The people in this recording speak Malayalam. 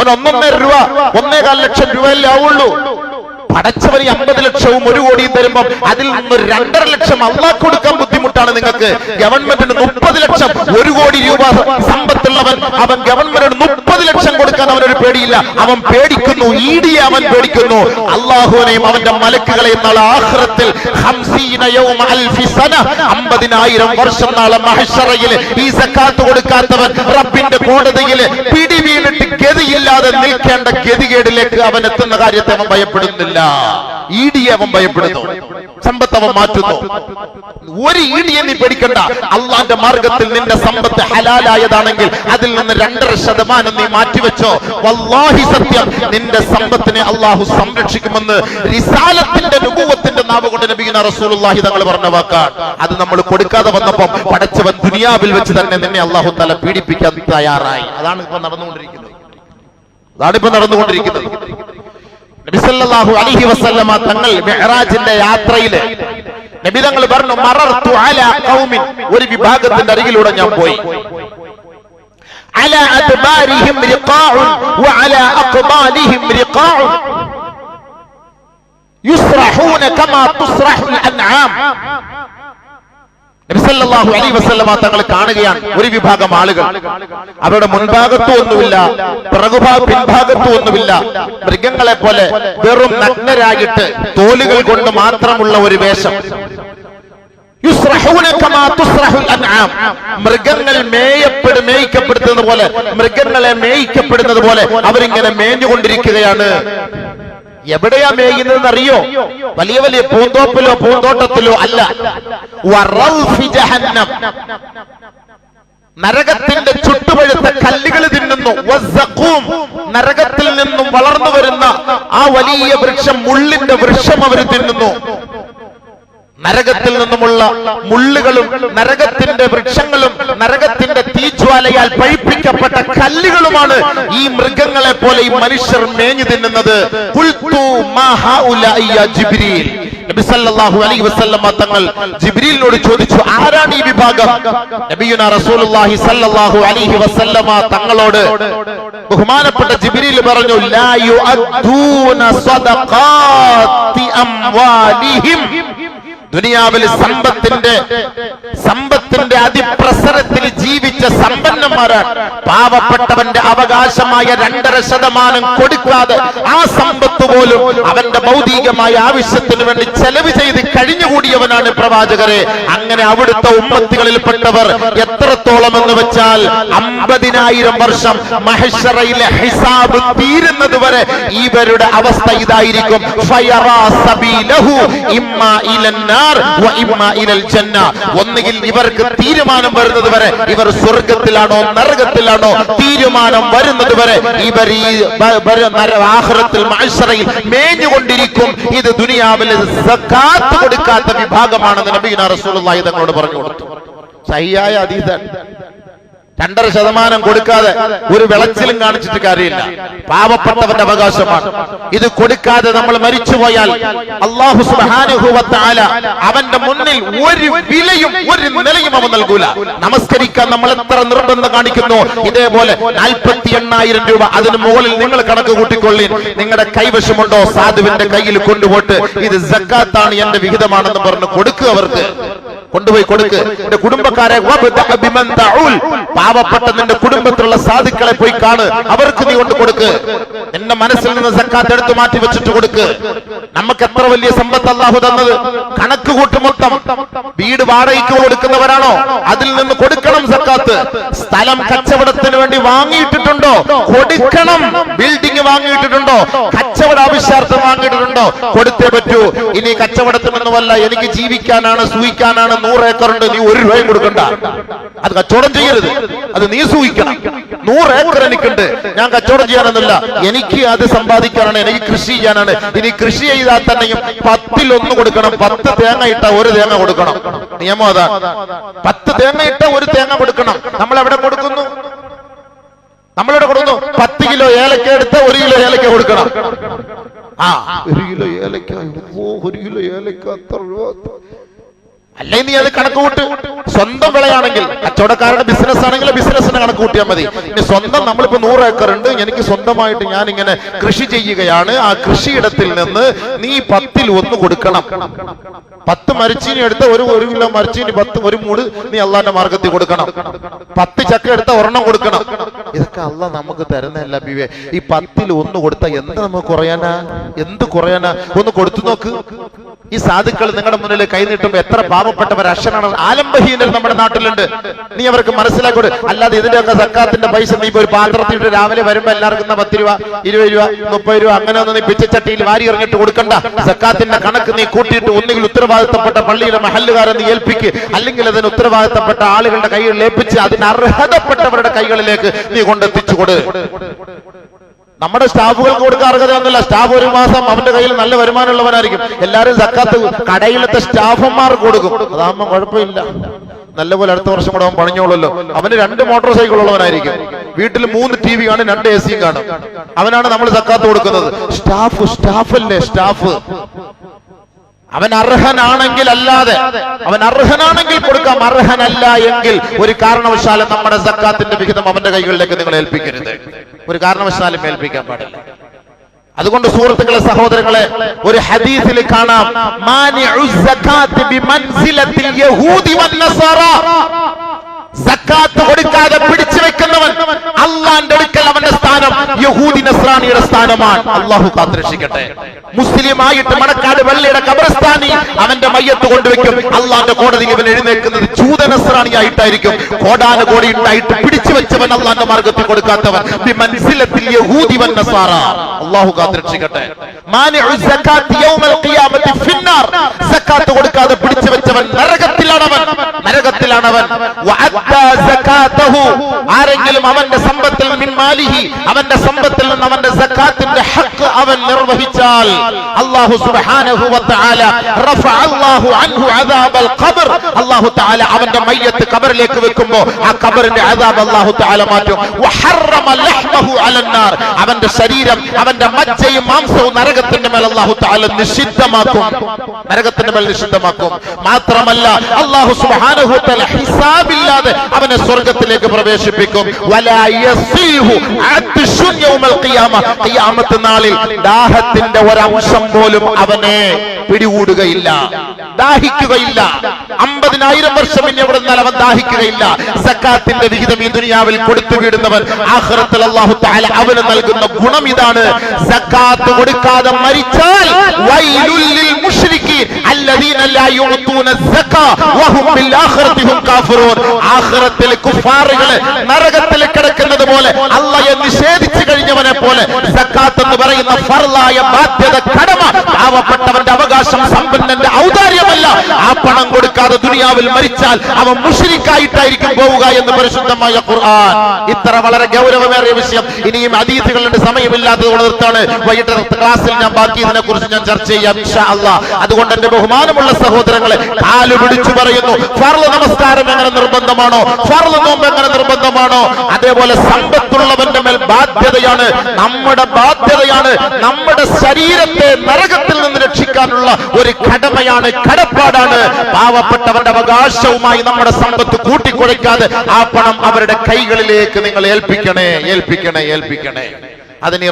ഒന്നൊന്നര രൂപ. ഒന്നേകാൽ ലക്ഷം രൂപയല്ലേ ആവുള്ളൂ. പടച്ചവന് അമ്പത് ലക്ഷവും ഒരു കോടിയും തരുമ്പോ അതിൽ നിന്ന് രണ്ടര ലക്ഷം അള്ളാഹ് കൊടുക്കാൻ ബുദ്ധിമുട്ടാണ് നിങ്ങൾക്ക്. ഗവൺമെന്റിന് മുപ്പത് ലക്ഷം ഒരു കോടി രൂപ സമ്പത്തുള്ളവൻ അവൻ ഗവൺമെന്റിന് മുപ്പത് ലക്ഷം കൊടുക്കാൻ അവനൊരു പേടിയില്ല. അവൻ പേടിക്കുന്നു ഈടിയെ അവൻ പേടിക്കുന്നു. അള്ളാഹുവിനെയും അവന്റെ മലക്കുകളെയും നാളെ ആഹ്റത്തിൽ അമ്പതിനായിരം വർഷം നാളെ മഹഷറയിൽ ഈ സക്കാത്ത് കൊടുക്കാത്തവൻ റബ്ബിന്റെ കോടതിയിൽ പിടി വീണിട്ട് ഗതിയില്ലാതെ നിൽക്കേണ്ട ഗതികേടിലേക്ക് അവൻ എത്തുന്ന കാര്യത്തെ അവൻ ഭയപ്പെടുന്നില്ല. ഈടിയെ അവൻ ഭയപ്പെടുന്നു. സമ്പത്ത് അവൻ മാറ്റുന്നു. ഒരു ഈടിയെ നീ പേടിക്കണ്ട. അള്ളാന്റെ മാർഗത്തിൽ നിന്റെ സമ്പത്ത് ഹലാലായതാണെങ്കിൽ അതിൽ നിന്ന് രണ്ടര ശതമാനം നീ മാറ്റിവെച്ചോ? വല്ലാഹി സത്യം. നിന്റെ സമ്പത്തിനെ അള്ളാഹു സംരക്ഷിക്കുമെന്ന് റിസാലത്തിന്റെ രൂപത്തിന്റെ നാവ് കൊണ്ട് നബീന റസൂലുള്ളാഹി തങ്ങൾ പറഞ്ഞ വാക്കാണ്. അത് നമ്മൾ കൊടുക്കാതെ വന്നപ്പം പടച്ചവൻ ദുനിയാവിൽ വെച്ച് തന്നെ നിന്നെ അള്ളാഹു തല പീഡിപ്പിക്കാൻ തയ്യാറായി. അതാണ് ഇപ്പൊ നടന്നുകൊണ്ടിരിക്കുന്നത്. അതാണ് ഇപ്പൊ നടന്നുകൊണ്ടിരിക്കുന്നത്. നബിസല്ലാഹു അലഹി വസ്ല്ലമ തങ്ങൾ മെഹറാജിന്റെ യാത്രയിൽ നബി തങ്ങൾ പറഞ്ഞു മറർത്തു അല കൗമിൻ ഒരു വിഭാഗത്തിന്റെ അരികിലൂടെ ഞാൻ പോയി. അല അദ്ബാരിഹിം റിഖാഉൻ അല അഖ്ബാലിഹിം റിഖാഉൻ. യുസ്റഹൂന കമാ തുസ്റഹുൽ അൻആം. നബിസല്ലാഹു അലൈ വസ്ലമ തങ്ങൾ കാണുകയാണ് ഒരു വിഭാഗം ആളുകൾ. അവരുടെ മുൻഭാഗത്തു ഒന്നുമില്ല പിൻഭാഗത്തു ഒന്നുമില്ല. മൃഗങ്ങളെ പോലെ വെറും നഗ്നരായിട്ട് തോലുകൾ കൊണ്ട് മാത്രമുള്ള ഒരു വേഷം. മൃഗങ്ങൾ മേയപ്പെടു മേയിക്കപ്പെടുന്നത് പോലെ മൃഗങ്ങളെ മേയിക്കപ്പെടുന്നത് പോലെ അവരിങ്ങനെ മേഞ്ഞുകൊണ്ടിരിക്കുകയാണ്. എവിടെയാ മേയുന്നതെന്ന് അറിയോ വലിയ വലിയ പൂന്തോപ്പിലോ പൂന്തോട്ടത്തിലോ അല്ല. നരകത്തിന്റെ ചുട്ടുപഴുത്ത കല്ലുകൾ തിന്നുന്നു. നരകത്തിൽ നിന്നും വളർന്നു വരുന്ന ആ വലിയ വൃക്ഷം മുള്ളിന്റെ വൃക്ഷം അവർ തിന്നുന്നു നരകത്തിൽ നിന്നുമുള്ള മുള്ളുകളും നരകത്തിന്റെ വൃക്ഷങ്ങളും നരകത്തിന്റെ തീജ്വാലയാൽ പഴിപ്പിക്കപ്പെട്ട കല്ലുകളുമാണ് ഈ മൃഗങ്ങളെ പോലെ ഈ മനുഷ്യർ മേഞ്ഞു തിന്നുന്നത്. ജിബ്രീൽ. നബി സല്ലല്ലാഹു അലൈഹി തങ്ങൾ ജിബ്രീലിനോട് ചോദിച്ചു ആരാണ് ഈ വിഭാഗം? റസൂലുള്ളാഹി സല്ലല്ലാഹു അലൈഹി വസല്ലമ തങ്ങളോട് ബഹുമാനപ്പെട്ട ജിബ്രീൽ പറഞ്ഞു ലാ യുഅദ്ദൂന സദഖാത്തി അംവാലിഹിം. ദുനിയാവിൽ സമ്പത്തിന്റെ സമ്പത്തിന്റെ അതിപ്രസരത്തിൽ ജീവിച്ച സമ്പന്നന്മാരാണ് പാവപ്പെട്ടവന്റെ അവകാശമായ രണ്ടര ശതമാനം കൊടുക്കാതെ ആ സമ്പത്ത് പോലും അവന്റെ ഭൗതികമായ ആവശ്യത്തിന് വേണ്ടി ചെലവ് ചെയ്ത് കഴിഞ്ഞുകൂടിയവനാണ് പ്രവാചകരെ. അങ്ങനെ അവിടുത്തെ ഉമ്മത്തികളിൽപ്പെട്ടവർ എത്രത്തോളം എന്ന് വെച്ചാൽ അമ്പതിനായിരം വർഷം മഹേശ്വറയിലെ ഹിസാബ് തീരുന്നത് വരെ ഇവരുടെ അവസ്ഥ ഇതായിരിക്കും. സബീലഹു ഇമ്മ ഒന്നുകിൽ ഇവർക്ക് തീരുമാനം വരുന്നത് വരെ ഇവർ സ്വർഗത്തിലാണോ നരകത്തിലാണോ തീരുമാനം വരുന്നത് വരെ ഇവർ ഈ മത്സരയിൽ മേഞ്ഞുകൊണ്ടിരിക്കും. ഇത് ദുനിയാവിൽ സക്കാത്ത് കൊടുക്കാത്ത വിഭാഗമാണെന്ന് നബീന റസൂലുള്ളാഹി തങ്ങളോട് പറഞ്ഞു കൊടുത്തു. സഹിയായ അതീതൻ. രണ്ടര ശതമാനം കൊടുക്കാതെ ഒരു വിളച്ചിലും കാണിച്ചിട്ട് കാര്യമില്ല. പാവപ്പെട്ടവന്റെ അവകാശമാണ്. ഇത് കൊടുക്കാതെ നമ്മൾ മരിച്ചുപോയാൽ അള്ളാഹു തആല അവന്റെ മുന്നിൽ ഒരു വിലയും ഒരു നിലയും അവൻ നൽകൂല. നമസ്കരിക്കാൻ നമ്മൾ എത്ര നിർബന്ധം കാണിക്കുന്നു? ഇതേപോലെ നാൽപ്പത്തി എണ്ണായിരം രൂപ അതിന് മുകളിൽ നിങ്ങൾ കണക്ക് കൂട്ടിക്കൊള്ളി നിങ്ങളുടെ കൈവശമുണ്ടോ? സാധുവിന്റെ കയ്യിൽ കൊണ്ടുപോട്ട് ഇത് സക്കാത്താണ് എന്റെ വിഹിതമാണെന്ന് പറഞ്ഞ് കൊടുക്കുക അവർക്ക് കൊണ്ടുപോയി കൊടുക്ക്. എന്റെ കുടുംബക്കാരെ വബ്ദഅ ബിമൻ തഊൽ. പാവപ്പെട്ട നിന്റെ കുടുംബത്തിലുള്ള സാധുക്കളെ പോയി കാണ്. അവർക്ക് നീ കൊണ്ട് കൊടുക്ക്. നിന്റെ മനസ്സിൽ നിന്ന് സക്കാത്ത് എടുത്തു മാറ്റി വെച്ചിട്ട് കൊടുക്ക്. നമുക്ക് എത്ര വലിയ സമ്പത്ത് അള്ളാഹു തന്നത്? കണക്ക് കൂട്ടുമൊത്തം വീട് വാടകയ്ക്ക് കൊടുക്കുന്നവരാണോ? അതിൽ നിന്ന് കൊടുക്കണം സക്കാത്ത്. സ്ഥലം കച്ചവടത്തിന് വേണ്ടി വാങ്ങിയിട്ടിട്ടുണ്ടോ? കൊടുക്കണം. ബിൽഡിംഗ് വാങ്ങിയിട്ടിട്ടുണ്ടോ? കച്ചവട ആവശ്യാർത്ഥം വാങ്ങിയിട്ടുണ്ടോ? കൊടുത്തേ പറ്റൂ. ഇനി കച്ചവടത്തിനൊന്നുമല്ല എനിക്ക് ജീവിക്കാനാണ് സൂഹിക്കാനാണ് നൂറ് ഏക്കറുണ്ട് നീ ഒരു രൂപയും കൊടുക്കണ്ട. അത് കച്ചവടം ചെയ്യരുത്. അത് നീ സൂഹിക്കണം നൂറ് ഏക്കർ എനിക്കുണ്ട്. ഞാൻ കച്ചവടം ചെയ്യാനൊന്നുമില്ല. എനിക്ക് അത് സമ്പാദിക്കാനാണ്. എനിക്ക് കൃഷി ചെയ്യാനാണ്. ഇനി കൃഷി ചെയ്താൽ തന്നെയും പത്തിൽ ഒന്ന് കൊടുക്കണം. പത്ത് തേങ്ങ ഇട്ട ഒരു തേങ്ങ കൊടുക്കണം. നിയമം അതാ. പത്ത് തേങ്ങ ഇട്ട ഒരു തേങ്ങ കൊടുക്കണം. നമ്മൾ എവിടെ കൊടുക്കുന്നു? നമ്മളിവിടെ കൊടുക്കുന്നു? പത്ത് കിലോ ഏലക്ക എടുത്ത ഒരു കിലോ ഏലക്ക കൊടുക്കണം. ആ. ഒരു കിലോ ഏലക്ക ഒരു കിലോ ഏലക്ക അത്ര രൂപ. അല്ലെ നീ അത് കണക്ക് കൂട്ട് സ്വന്തം വിളയാണെങ്കിൽ കച്ചവടക്കാരുടെ ബിസിനസ് ആണെങ്കിൽ ബിസിനസിന് കണക്ക് കൂട്ടിയാൽ മതി. ഇനി സ്വന്തം നമ്മളിപ്പോ നൂറ് ഏക്കർ ഉണ്ട് എനിക്ക് സ്വന്തമായിട്ട് ഞാൻ ഇങ്ങനെ കൃഷി ചെയ്യുകയാണ്. ആ കൃഷിയിടത്തിൽ നിന്ന് നീ പത്തിൽ ഒന്ന് കൊടുക്കണം. പത്ത് മരിച്ചീനി എടുത്ത ഒരു ഒരു കിലോ മരിച്ചീനി പത്ത് ഒരു മൂട് നീ അള്ളാന്റെ മാർഗത്തിൽ കൊടുക്കണം. പത്ത് ചക്ക എടുത്ത ഒരെണ്ണം കൊടുക്കണം. ഇതൊക്കെ അല്ല നമുക്ക് തരുന്നതല്ല ബിവേ. ഈ പത്തിൽ ഒന്ന് കൊടുത്ത എന്ത് നമുക്ക് കുറയാനാ? എന്ത് കുറയാനാ? ഒന്ന് കൊടുത്തു നോക്ക്. ഈ സാധുക്കൾ നിങ്ങളുടെ മുന്നിൽ കൈനീട്ടുമ്പോ എത്ര പാവപ്പെട്ടവർ അക്ഷരാണ് ആലംബഹീനർ നമ്മുടെ നാട്ടിലുണ്ട്. നീ അവർക്ക് മനസ്സിലാക്കി കൊടു അല്ലാതെ ഇതിന്റെയൊക്കെ സക്കാത്തിന്റെ പൈസ നീ ഒരു പാത്രത്തിൽ രാവിലെ വരുമ്പോ എല്ലാവർക്കും പത്ത് രൂപ ഇരുപത് രൂപ മുപ്പത് രൂപ അങ്ങനെ ഒന്നും നീ പിച്ചച്ചട്ടിയിൽ വാരി ഇറങ്ങിട്ട് കൊടുക്കണ്ട. സക്കാത്തിന്റെ കണക്ക് നീ കൂട്ടിയിട്ട് ഒന്നുകിൽ ഉത്തരവാദിത്തപ്പെട്ട പള്ളിയിലെ മഹല്ലുകാരെ നീ ഏൽപ്പിക്ക്. അല്ലെങ്കിൽ അതിന് ഉത്തരവാദിത്തപ്പെട്ട ആളുകളുടെ കൈകളിൽ ഏൽപ്പിച്ച് അതിന് അർഹതപ്പെട്ടവരുടെ കൈകളിലേക്ക് നീ കൊണ്ടെത്തിച്ചു കൊടു നമ്മുടെ സ്റ്റാഫുകൾ കൊടുക്കാൻ അർഹതയൊന്നുമില്ല സ്റ്റാഫ് ഒരു മാസം അവന്റെ കയ്യിൽ നല്ല വരുമാനമുള്ളവനായിരിക്കും. എല്ലാരും സക്കാത്ത് കടയിലത്തെ സ്റ്റാഫന്മാർ കൊടുക്കും. അതാകുമ്പോ കുഴപ്പമില്ല. നല്ലപോലെ അടുത്ത വർഷം കൂടെ അവൻ പണിഞ്ഞോളല്ലോ അവന് രണ്ട് മോട്ടോർ സൈക്കിൾ ഉള്ളവനായിരിക്കും. വീട്ടിൽ മൂന്ന് ടി വി കാണും രണ്ട് എ സിയും കാണും. അവനാണ് നമ്മൾ സക്കാത്ത് കൊടുക്കുന്നത്. സ്റ്റാഫ് സ്റ്റാഫ് അല്ലേ സ്റ്റാഫ്. അവൻ അർഹനാണെങ്കിൽ അല്ലാതെ അവൻ അർഹനാണെങ്കിൽ കൊടുക്കാം അർഹനല്ല എങ്കിൽ ഒരു കാരണവശാലും നമ്മുടെ സക്കാത്തിന്റെ വിഹിതം അവന്റെ കൈകളിലേക്ക് നിങ്ങൾ ഏൽപ്പിക്കരുത്. ഒരു കാരണവശാലും ഏൽപ്പിക്കാൻ പാടില്ല. അതുകൊണ്ട് സുഹൃത്തുക്കളെ സഹോദരങ്ങളെ ഒരു ഹദീസിൽ കാണാം സക്കാത്ത് കൊടുക്കാതെ പിടിച്ചു വെക്കുന്നവൻ അള്ളാന്റെ യഹൂദി നസ്രാണിയുടെ സ്ഥാനമാണ്. അള്ളാഹു കാത്തുരക്ഷിക്കട്ടെ. മുസ്ലിമായിട്ട് മണക്കാട് വെള്ളിയുടെ കബറസ്ഥാനി അവന്റെ മയ്യത്ത് കൊണ്ടുവെക്കും അള്ളാന്റെ കോടതി ഇവൻ എഴുന്നേൽക്കുന്നത് ജൂത നസ്രാണിയായിട്ടായിരിക്കും. കോടാന കോടി ഉണ്ടായിട്ട് പിടിച്ചു വെച്ചവൻ അള്ളാന്റെ മാർഗത്തിൽ കൊടുക്കാത്തവൻ. ബിമൻസിലത്തിൽ യഹൂദി വൻ നസാറ അള്ളാഹു സക്കാത്ത് കൊടുക്കാതെ പിടിച്ചു വെച്ചവൻ നരകത്തിലാണവൻ നരകത്തിലാണവൻ. ആരെങ്കിലും അവന്റെ സമ്പത്തിൽ മാലിഹി അവന്റെ സമ്പത്തിൽ നിന്ന് അവന്റെ സക്കാത്തിന്റെ ഹക്ക് അവൻ നിർവഹിച്ചാൽ അല്ലാഹു സുബ്ഹാനഹു വതആല റഫ അല്ലാഹു അൻഹു അദാബൽ ഖബർ. അല്ലാഹു തആല അവന്റെ മയ്യത്ത് ഖബറിലേക്ക് വെക്കുമ്പോൾ ആ ഖബറിന്റെ അദാബ് അല്ലാഹു തആല മാറ്റും. വഹറമ ലഹ്മഹു അലന്നാർ അവന്റെ ശരീരം അവന്റെ മജ്ജയും മാംസവും നരകത്തിന്റെ മേൽ അല്ലാഹു തആല നിഷിദ്ധമാക്കും. നരകത്തിന്റെ മേൽ നിഷിദ്ധമാക്കും. മാത്രമല്ല അള്ളാഹു സുബ്ഹാനഹു വതആല ഹിസാബില്ലാതെ അവനെ സ്വർഗത്തിലേക്ക് പ്രവേശിപ്പിക്കും. നാളിൽ ദാഹത്തിന്റെ ഒരംശം പോലും അവനെ പിടികൂടുകയില്ല. ദാഹിക്കുകയില്ല. അമ്പതിനായിരം വർഷം ഇനി എവിടെ നിന്നാൽ അവൻ ദാഹിക്കുകയില്ല. സക്കാത്തിന്റെ വിഹിതം ഈ ദുനിയാവിൽ കൊടുത്തു വിടുന്നവൻ ആഹ്റത്തിൽ അള്ളാഹു താല അവന് നൽകുന്ന ഗുണം ഇതാണ്. സക്കാത്ത് കൊടുക്കാതെ മരിച്ചാൽ വൈലുല്ലിൽ ലിൽ ആഖിറത്തിൽ കുഫാറുകൾ നരകത്തിൽ കിടക്കുന്നത് പോലെ നിഷേധിച്ചു കഴിഞ്ഞവനെ പോലെ സക്കാത്ത് എന്ന് പറയുന്ന ഫർലായ ബാധ്യത കടമ പാവപ്പെട്ടവന്റെ അവകാശം സമ്പന്നന്റെ ഔദാര്യമല്ല. ആ പണം കൊടുക്കാതെ ദുനിയാവിൽ മരിച്ചാൽ അവൻ മുഷിരിക്കായിട്ടായിരിക്കും പോവുക എന്ന് പരിശുദ്ധമായ ഖുർആൻ. ഇത്ര വളരെ ഗൗരവമേറിയ വിഷയം. ഇനിയും അതീതികളുടെ സമയമില്ലാത്തത് കൊണ്ടാണ് വൈകിട്ട് ക്ലാസ്സിൽ ഞാൻ ബാക്കി ഇതിനെ കുറിച്ച് ഞാൻ ചർച്ച ചെയ്യാം അതുകൊണ്ട് എന്റെ ബഹുമാനമുള്ള സഹോദരങ്ങളെ കാൽ പിടിച്ചു പറയുന്നു ഫർൾ നമസ്കാരം എങ്ങനെ നിർബന്ധമാണോ? ഫർൾ നോമ്പ് എങ്ങനെ നിർബന്ധമാണോ? അതേപോലെ സമ്പത്തുള്ളവന്റെ മേൽ ബാധ്യതയാണ് നമ്മുടെ ബാധ്യതയാണ് നമ്മുടെ ശരീരത്തെ നരകത്തിൽ നിന്ന് രക്ഷിക്കാനുള്ള ഒരു കടമയാണ് കടപ്പാടാണ്. പാവപ്പെട്ടവന്റെ അവകാശവുമായി നമ്മുടെ സമ്പത്ത് കൂട്ടിക്കുഴയ്ക്കാതെ ആ പണം അവരുടെ കൈകളിലേക്ക് നിങ്ങൾ ഏൽപ്പിക്കണേ ഏൽപ്പിക്കണേ ഏൽപ്പിക്കണേ. അതിന്